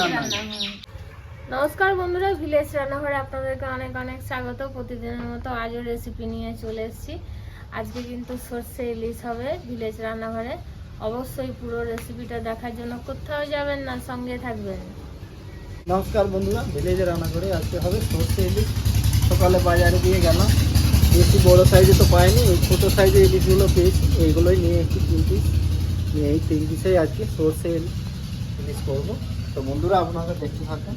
রান্না। নমস্কার বন্ধুরা ভিলেজ রান্নাঘরে আপনাদেরকে অনেক অনেক স্বাগত। প্রতিদিনের মতো আজও রেসিপি নিয়ে চলে এসেছি। আজকে কিন্তু সর্ষে ইলিশ হবে ভিলেজ রান্নাঘরে। অবশ্যই পুরো রেসিপিটা দেখার জন্য কোথাও যাবেন না সঙ্গে থাকবেন। নমস্কার বন্ধুরা ভিলেজে রান্না করে আজকে হবে সর্ষে ইলিশ। সকালে বাজারে দিয়ে গেলাম। বেশি বড় সাইজে তো পাইনি ওই ছোটো সাইজে ইলিশগুলো পেয়েছি। এইগুলোই নিয়ে একটু তিন পিস নিয়ে এই তিন পিসেই আজকে সর্ষে ইলিশ ইলিশ করব। তো বন্ধুরা, আপনারা দেখতে থাকেন।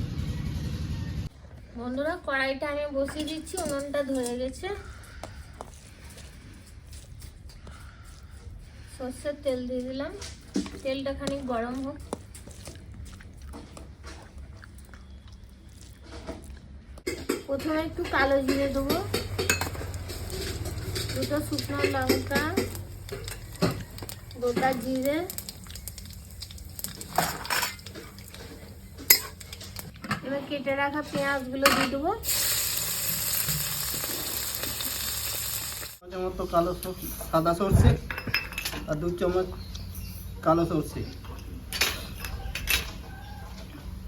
বন্ধুরা, কড়াইটা আমি বসিয়ে দিচ্ছি, উনুনটা ধরে গেছে। সর্ষের তেল দিয়ে দিলাম। তেলটা খানিক গরম হোক। প্রথমে একটু কালো জিরে দেবো। দুটো শুকনো লঙ্কা, গোটা জিরে এবার কেটে রাখা পেঁয়াজগুলো দিয়ে দেবো। চামচ মতো কালো সাদা সর্ষে আর দু চামচ কালো সর্ষে।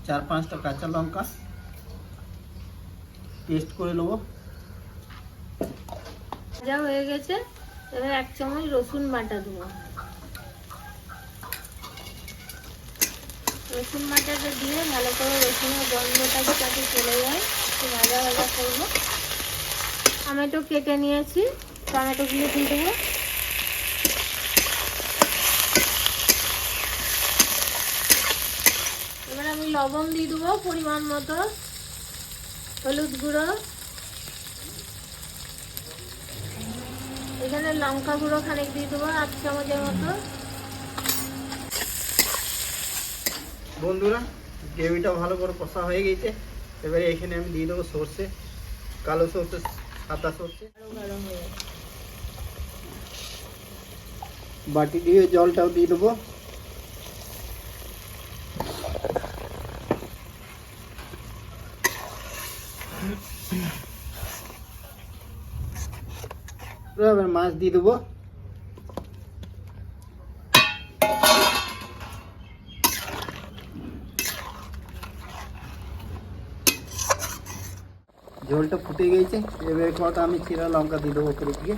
চার পাঁচটা কাঁচা লঙ্কা পেস্ট করে নেব। ভাজা হয়ে গেছে এবার এক চামচ রসুন বাটা দেবো। রসুন বাটাটা দিয়ে ভালো করে রসুনের গন্ধটাকে যাতে চলে যায়। একটু ভাজা ভাজা করব। টমেটো কেটে নিয়েছি। টমেটোগুলো দিয়ে দেবো। এবার আমি লবণ দিয়ে দেবো পরিমাণ মতো। হলুদ গুঁড়ো। এখানে লঙ্কা গুঁড়ো খানিক দিয়ে দেবো, আধ চামচের মতো। বন্ধুরা, গ্রেভিটা ভালো করে কষা হয়ে গেছে। এবারে এখানে আমি দিয়ে দেবো সর্ষে, কালো সর্ষে, সাদা সর্ষে। বাটি দিয়ে জলটাও দিয়ে দেবো। এবার মাছ দিয়ে দেবো। ঝোলটা ফুটে গেছে এবার কটা আমি চিরা লঙ্কা দিয়ে দেবো উপরে দিয়ে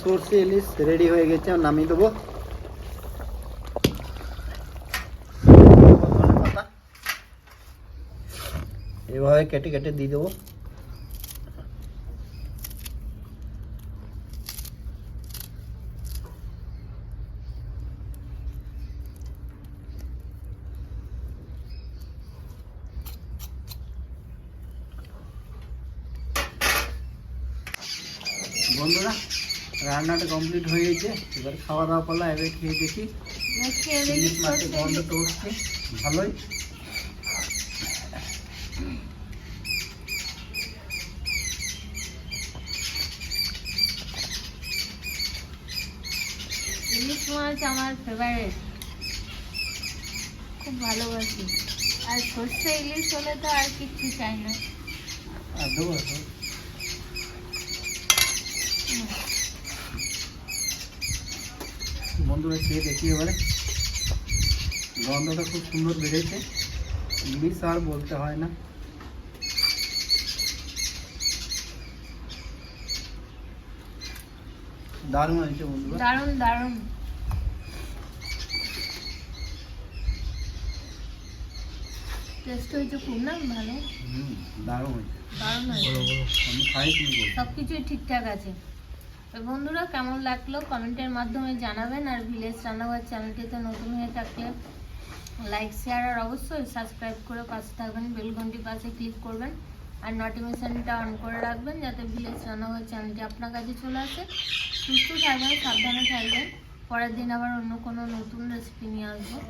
সর্ষে ইলিশ রেডি হয়ে গেছে আর নামিয়ে দেবো এভাবে কেটে কেটে দিয়ে দেবো বন্ধুরা রান্নাটা কমপ্লিট হয়ে গেছে। এবার খাওয়া দাওয়া করলাম এবার খেয়ে দেখি। খেয়ে ইলিশ মাছের গন্ধ তো উঠছে ভালোই। ইলিশ মাছ আমার ফেভারিট খুব ভালোবাসি। আর সর্ষে ইলিশ হলে তো আর কিচ্ছু চাই না। আর দেবো তো। বন্ধুরা খেয়ে দেখি এবারে। গন্ধটা খুব সুন্দর বেড়েছে। ইলিশ আর বলতে হয় না। দারুণ হয়েছে বন্ধুরা। দারুণ দারুণ। টেস্ট হয়েছে খুব না? ভালো? হুম দারুণ হয়েছে। দারুণ হয়েছে। আমি খাই তুমি বল। সব কিছুই ঠিকঠাক আছে। তো বন্ধুরা, কেমন লাগল? কমেন্টের মাধ্যমে জানাবেন। আর ভিলেজ রান্নাঘর চ্যানেলটিতে নতুন হয়ে থাকলে লাইক শেয়ার আর অবশ্যই সাবস্ক্রাইব করে পাশে থাকবেন বেলঘন্টি পাশে ক্লিক করবেন। আর নোটিফিকেশানটা অন করে রাখবেন যাতে ভিলেজ রান্নাঘর চ্যানেলটি আপনার কাছে চলে আসে। সুস্থ থাকবেন, সাবধানে থাকবেন। পরের দিন আবার অন্য কোনো নতুন রেসিপি নিয়ে আসব।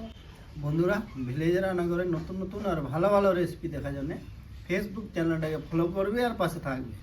বন্ধুরা, ভিলেজ রান্নাঘরে নতুন নতুন আর ভালো ভালো রেসিপি দেখার জন্য ফেসবুক চ্যানেলটাকে ফলো করবে আর পাশে থাকবে।